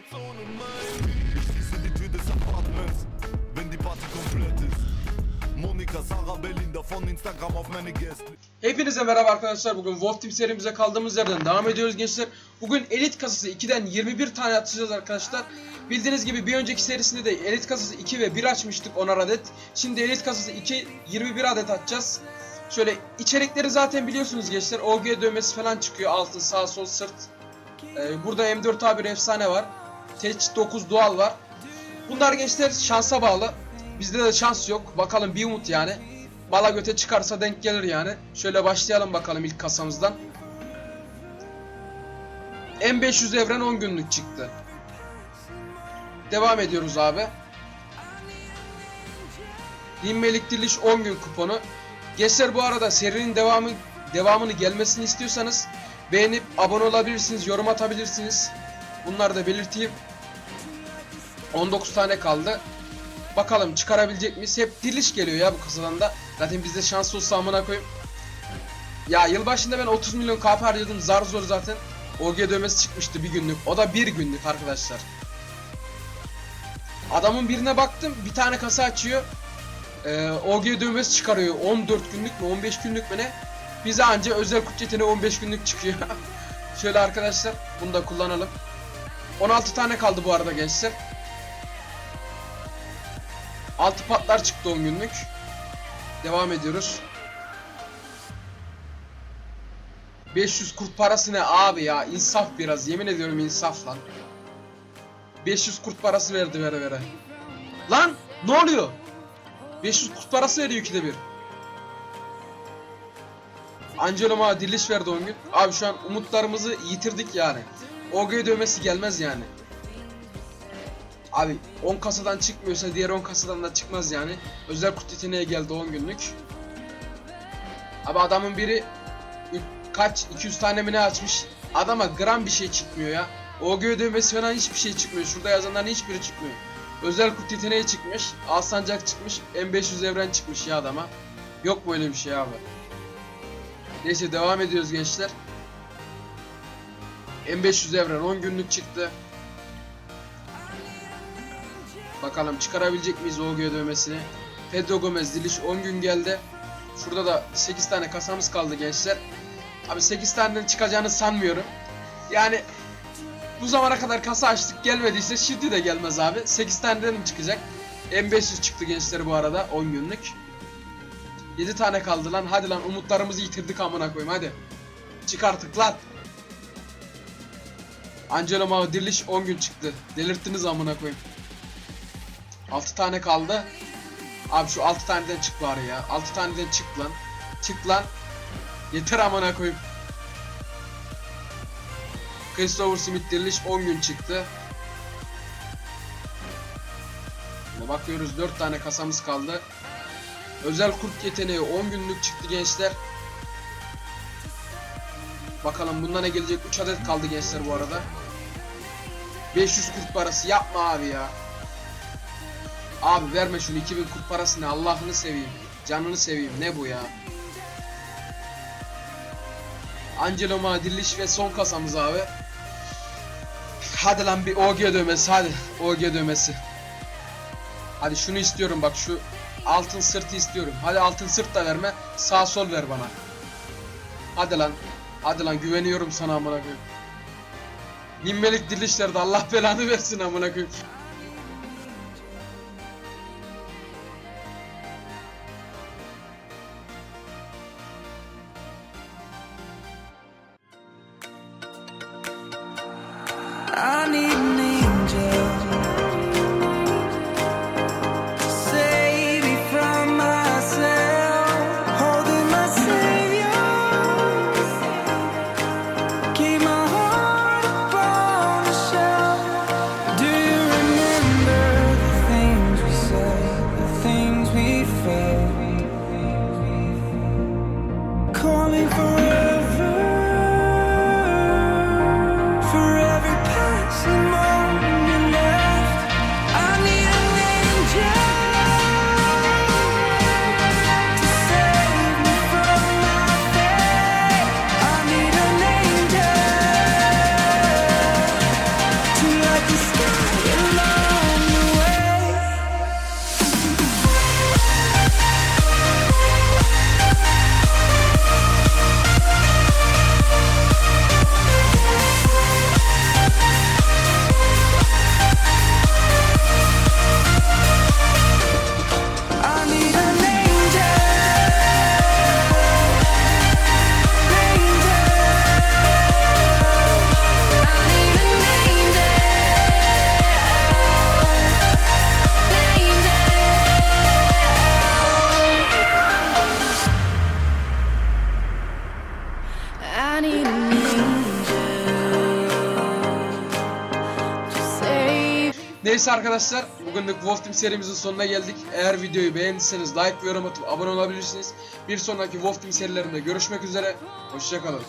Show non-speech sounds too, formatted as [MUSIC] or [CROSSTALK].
Generationen mein Schließe die Tür des Apartments, wenn die Party komplett ist Monika Sara Berlin'de von Instagram auf meine Gäste Hepinize merhaba arkadaşlar. Bugün Wolf Team serimize kaldığımız yerden devam ediyoruz gençler. Bugün elit kasası 2'den 21 tane atacağız arkadaşlar. Bildiğiniz gibi bir önceki serisinde de elit kasası 2 ve 1 açmıştık 10 adet. Şimdi elit kasası 2 21 adet atacağız. Şöyle içerikleri zaten biliyorsunuz gençler. OG dövmesi falan çıkıyor altın sağ sol sırt. Ee, burada M4A1 efsane var. Teç 9 dual var. Bunlar gençler şansa bağlı. Bizde de şans yok. Bakalım bir umut yani. Bala göte çıkarsa denk gelir yani. Şöyle başlayalım bakalım ilk kasamızdan. M500 evren 10 günlük çıktı. Devam ediyoruz abi. Dinmelik Diliş 10 gün kuponu. Gençler bu arada serinin devamı devamını gelmesini istiyorsanız beğenip abone olabilirsiniz, yorum atabilirsiniz. Bunları da belirteyim. 19 tane kaldı. Bakalım çıkarabilecek miyiz? Hep diliş geliyor ya bu kasadan da. Zaten bizde şans olsa amına koyayım. Ya yılbaşında ben 30 milyon KP harcadım zar zor zaten. OG dövmesi çıkmıştı bir günlük. O da bir günlük arkadaşlar. Adamın birine baktım bir tane kasa açıyor. Ee, OG dövmesi çıkarıyor. 14 günlük mü 15 günlük mü ne? Bize anca özel kutu yeteneği 15 günlük çıkıyor. [LAUGHS] Şöyle arkadaşlar bunu da kullanalım. 16 tane kaldı bu arada gençler. 6 patlar çıktı 10 günlük. Devam ediyoruz. 500 kurt parası ne abi ya? İnsaf biraz. Yemin ediyorum insaf lan. 500 kurt parası verdi vere vere. Lan ne oluyor? 500 kurt parası veriyor ikide bir. Angelo Ma diriliş verdi 10 gün. Abi şu an umutlarımızı yitirdik yani. OG dövmesi gelmez yani. Abi 10 kasadan çıkmıyorsa diğer 10 kasadan da çıkmaz yani. Özel kurt yeteneğe geldi 10 günlük. Abi adamın biri kaç 200 tane mi ne açmış. Adama gram bir şey çıkmıyor ya. OG ödemesi falan hiçbir şey çıkmıyor. Şurada yazanların hiçbiri çıkmıyor. Özel kurt yeteneği çıkmış. Alsancak çıkmış. M500 evren çıkmış ya adama. Yok böyle bir şey abi. Neyse devam ediyoruz gençler. M500 evren 10 günlük çıktı. Bakalım çıkarabilecek miyiz OG dövmesini. Pedro Gomez diliş 10 gün geldi. Şurada da 8 tane kasamız kaldı gençler. Abi 8 taneden çıkacağını sanmıyorum. Yani bu zamana kadar kasa açtık gelmediyse şimdi de gelmez abi. 8 taneden mi çıkacak? M500 çıktı gençler bu arada 10 günlük. 7 tane kaldı lan. Hadi lan umutlarımızı yitirdik amına koyayım hadi. Çık artık lan. Angelo Mao diriliş 10 gün çıktı. Delirttiniz amına koyayım. 6 tane kaldı. Abi şu 6 taneden çık bari ya. 6 taneden çık lan. Çık lan. Yeter amına koyayım. Christopher Smith diriliş 10 gün çıktı. Şimdi bakıyoruz 4 tane kasamız kaldı. Özel kurt yeteneği 10 günlük çıktı gençler. Bakalım bundan ne gelecek? 3 adet kaldı gençler bu arada. 500 kurt parası yapma abi ya. Abi verme şunu 2000 kurt parası ne Allah'ını seveyim. Canını seveyim ne bu ya. Angelo Ma diriliş ve son kasamız abi. Hadi lan bir OG dövmesi hadi OG dövmesi. Hadi şunu istiyorum bak şu altın sırtı istiyorum. Hadi altın sırt da verme sağ sol ver bana. Hadi lan. Hadi lan güveniyorum sana amına koyayım. Nimmelik dirilişlerde Allah belanı versin amına koyayım. I need Neyse arkadaşlar bugünlük Wolf Team serimizin sonuna geldik. Eğer videoyu beğendiyseniz like ve yorum atıp abone olabilirsiniz. Bir sonraki Wolf Team serilerinde görüşmek üzere. Hoşçakalın.